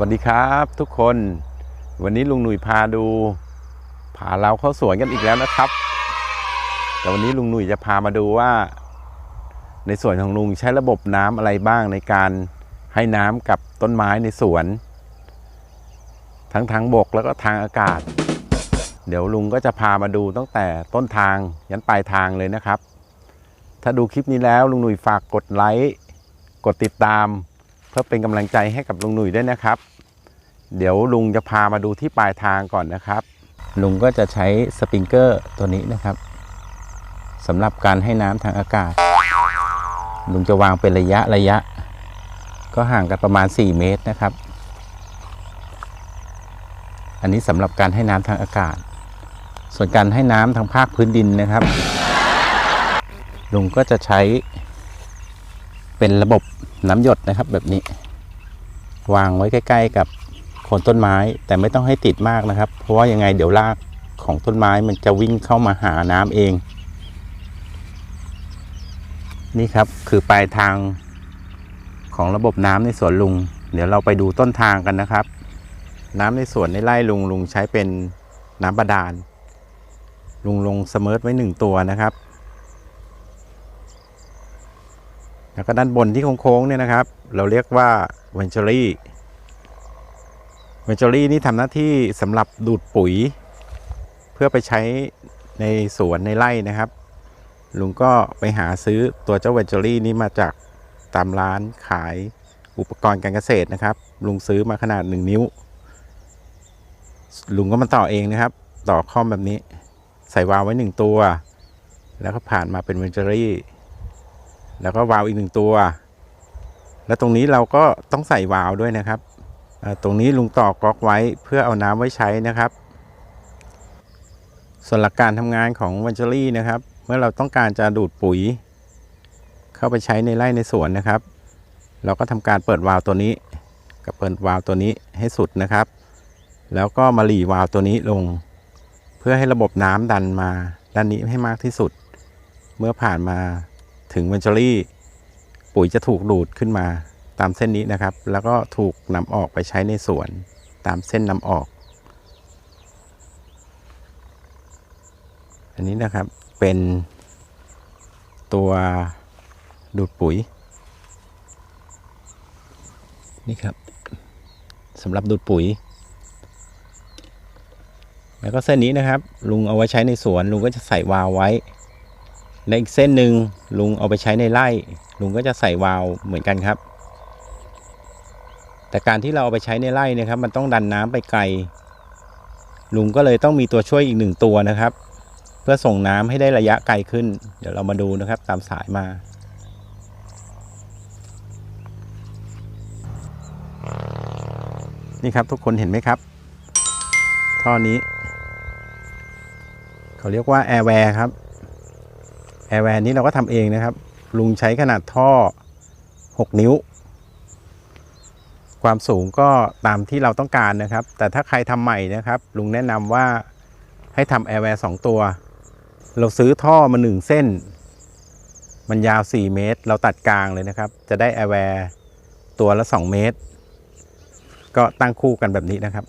วัสดีครับทุกคน วันนี้ลุงหนุ่ยพาดูพาเราเข้าสวนกันอีกแล้วนะครับ แต่วันนี้ลุงหนุ่ยจะพามาดูว่า ในสวนของลุงใช้ระบบน้ำอะไรบ้างในการให้น้ำกับต้นไม้ในสวน ทั้งทางบกแล้วก็ทางอากาศ เดี๋ยวลุงก็จะพามาดูตั้งแต่ต้นทางยันปลายทางเลยนะครับ ถ้าดูคลิปนี้แล้วลุงหนุ่ยฝากกดไลค์กดติดตาม พื่อเป็นกำลังใจให้กับลุงหนุ่ยด้วยนะครับ เดี๋ยวลุงจะพามาดูที่ปลายทางก่อนนะครับ ลุงก็จะใช้สปริงเกอร์ตัวนี้นะครับสำหรับการให้น้ำทางอากาศ ลุงจะวางเป็นระยะระยะ ก็ห่างกันประมาณ 4 เมตรนะครับ อันนี้สำหรับการให้น้ำทางอากาศ ส่วนการให้น้ำทางภาคพื้นดินนะครับ ลุงก็จะใช้ เป็นระบบน้ำหยดนะครับแบบนี้ วางไว้ใกล้ ๆ กับโคนต้นไม้ แต่ไม่ต้องให้ติดมากนะครับ เพราะว่ายังไงเดี๋ยวรากของต้นไม้มันจะวิ่งเข้ามาหาน้ำเอง นี่ครับคือปลายทางของระบบน้ำในสวนลุง เดี๋ยวเราไปดูต้นทางกันนะครับ น้ำในสวนในไร่ลุงลุงใช้เป็นน้ำบาดาลลุงลงสมอไว้หนึ่งตัวนะครับ แล้วก็ด้านบนที่โค้งๆเนี่ยนะครับ เราเรียกว่าเวนเจอรี่เวนเจอรี่นี่ทำหน้าที่สำหรับดูดปุ๋ย เพื่อไปใช้ในสวนในไร่นะครับ ลุงก็ไปหาซื้อตัวเจ้าเวนเจอรี่นี้มาจากตามร้านขายอุปกรณ์การเกษตรนะครับ ลุงซื้อมาขนาด 1 นิ้ว ลุงก็มาต่อเองนะครับ ต่อข้อมแบบนี้ ใส่วาล์วไว้หนึ่งตัว แล้วก็ผ่านมาเป็นเวนเจอรี่ แล้วก็วาล์วอีกหนึ่งตัว แล้วตรงนี้เราก็ต้องใส่วาล์วด้วยนะครับ ตรงนี้ลุงต่อก๊อกไว้เพื่อเอาน้ำไว้ใช้นะครับ ส่วนหลักการทำงานของวันเจอรี่นะครับ เมื่อเราต้องการจะดูดปุ๋ย เข้าไปใช้ในไร่ในสวนนะครับ เราก็ทำการเปิดวาล์วตัวนี้ กับเปิดวาล์วตัวนี้ให้สุดนะครับ แล้วก็มาหลีวาล์วตัวนี้ลง เพื่อให้ระบบน้ำดันมาด้านนี้ให้มากที่สุด เมื่อผ่านมา ถึงเวนเจอรี่ ปุ๋ยจะถูกดูดขึ้นมาตามเส้นนี้นะครับ แล้วก็ถูกนำออกไปใช้ในสวนตามเส้นนำออก อันนี้นะครับเป็นตัวดูดปุ๋ย นี่ครับสำหรับดูดปุ๋ย แล้วก็เส้นนี้นะครับ ลุงเอาไว้ใช้ในสวนลุงก็จะใส่วาวไว้ และอีกเส้นหนึ่งลุงเอาไปใช้ในไร่ ลุงก็จะใส่วาล์วเหมือนกันครับ แต่การที่เราเอาไปใช้ในไร่นะครับ มันต้องดันน้ำไปไกล ลุงก็เลยต้องมีตัวช่วยอีกหนึ่งตัวนะครับ เพื่อส่งน้ำให้ได้ระยะไกลขึ้น เดี๋ยวเรามาดูนะครับตามสายมานี่ครับทุกคนเห็นไหมครับ ท่อนี้ เขาเรียกว่าแอร์แวร์ครับ แอร์แวร์นี้เราก็ทำเองนะครับ ลุงใช้ขนาดท่อ 6 นิ้ว ความสูงก็ตามที่เราต้องการนะครับ แต่ถ้าใครทำใหม่นะครับ ลุงแนะนำว่าให้ทำแอร์แวร์สตัว เราซื้อท่อมาหนึ่งเส้น มันยาว 4 เมตร เราตัดกลางเลยนะครับ จะได้แอร์แวร์ตัวละ 2 เมตร ก็ตั้งคู่กันแบบนี้นะครับ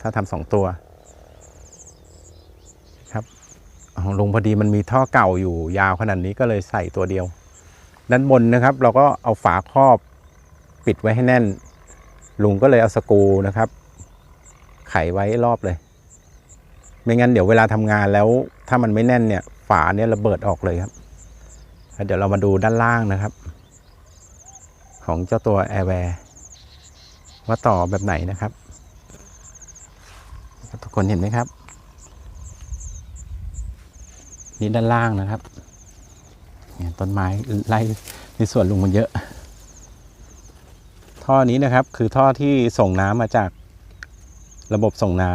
ถ้าทำสองตัว ของ ลุงพอดีมันมีท่อเก่าอยู่ยาวขนาดนี้ก็เลยใส่ตัวเดียว ด้านบนนะครับ เราก็เอาฝาครอบปิดไว้ให้แน่น ลุงก็เลยเอาสกูนะครับ ไขไว้รอบเลย ไม่งั้นเดี๋ยวเวลาทำงานแล้ว ถ้ามันไม่แน่นเนี่ย ฝาเนี่ยระเบิดออกเลยครับเดี๋ยวเรามาดูด้านล่างนะครับ ของเจ้าตัวแอร์แวร์ว่าต่อแบบไหนนะครับ ทุกคนเห็นไหมครับ นี่ด้านล่างนะครับเนี่ยต้นไม้ไล่ในสวนลุงมันเยอะ ท่อนี้นะครับคือท่อที่ส่งน้ำมาจากระบบส่งน้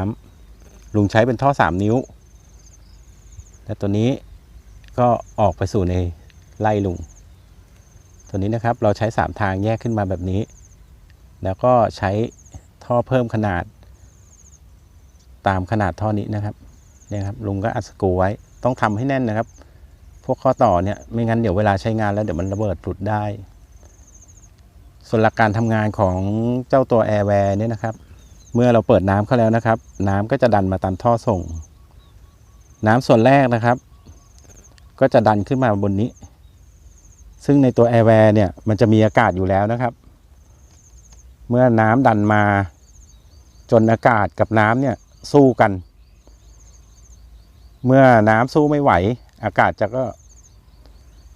ำลุงใช้เป็นท่อสามนิ้ว และตัวนี้ก็ออกไปสู่ในไล่ลุง ตัวนี้นะครับเราใช้สามทางแยกขึ้นมาแบบนี้ แล้วก็ใช้ท่อเพิ่มขนาด ตามขนาดท่อนี้นะครับเนี่ยครับลุงก็อัดสกูไว้ ต้องทำให้แน่นนะครับ พวกข้อต่อเนี่ยไม่งั้นเดี๋ยวเวลาใช้งานแล้วเดี๋ยวมันระเบิดหลุดได้ ส่วนหลักการทำงานของเจ้าตัว Airware เนี่ยนะครับ เมื่อเราเปิดน้ำเข้าแล้วนะครับ น้ำก็จะดันมาตามท่อส่ง น้ำส่วนแรกนะครับ ก็จะดันขึ้นมาบนนี้ ซึ่งในตัว Airware เนี่ยมันจะมีอากาศอยู่แล้วนะครับ เมื่อน้ำดันมาจนอากาศกับน้ำเนี่ยสู้กัน เมื่อน้ำสู้ไม่ไหว อากาศจะก็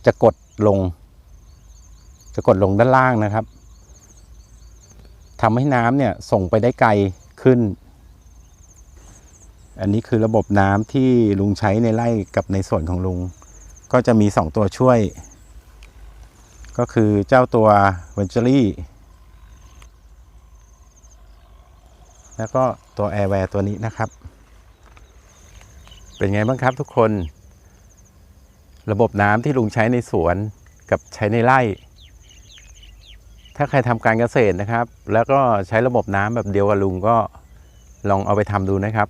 จะกดลง จะกดลงด้านล่างนะครับทำให้น้ำเนี่ยส่งไปได้ไกลขึ้น อันนี้คือระบบน้ำที่ลุงใช้ในไร่กับในส่วนของลุง ก็จะมีสองตัวช่วย ก็คือเจ้าตัวเวนเจอรี่แล้วก็ตัว Airware ตัวนี้นะครับ เป็นไงบ้างครับทุกคน ระบบน้ำที่ลุงใช้ในสวนกับใช้ในไร่ ถ้าใครทำการเกษตรนะครับ แล้วก็ใช้ระบบน้ำแบบเดียวกับลุงก็ลองเอาไปทำดูนะครับ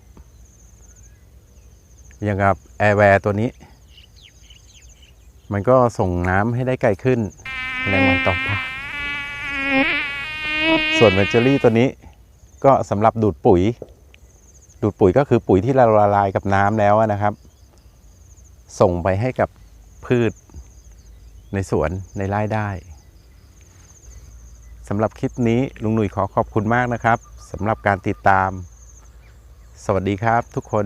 อย่างกับ Airware ตัวนี้ มันก็ส่งน้ำให้ได้ไกลขึ้นแรงมันต่อปากส่วนเวนเจอรี่ตัวนี้ก็สำหรับดูดปุ๋ย ดูดปุ๋ยก็คือปุ๋ยที่เราละลายกับน้ำแล้วนะครับ ส่งไปให้กับพืชในสวนในไร่ได้สำหรับคลิปนี้ลุงหนุ่ยขอขอบคุณมากนะครับสำหรับการติดตาม สวัสดีครับทุกคน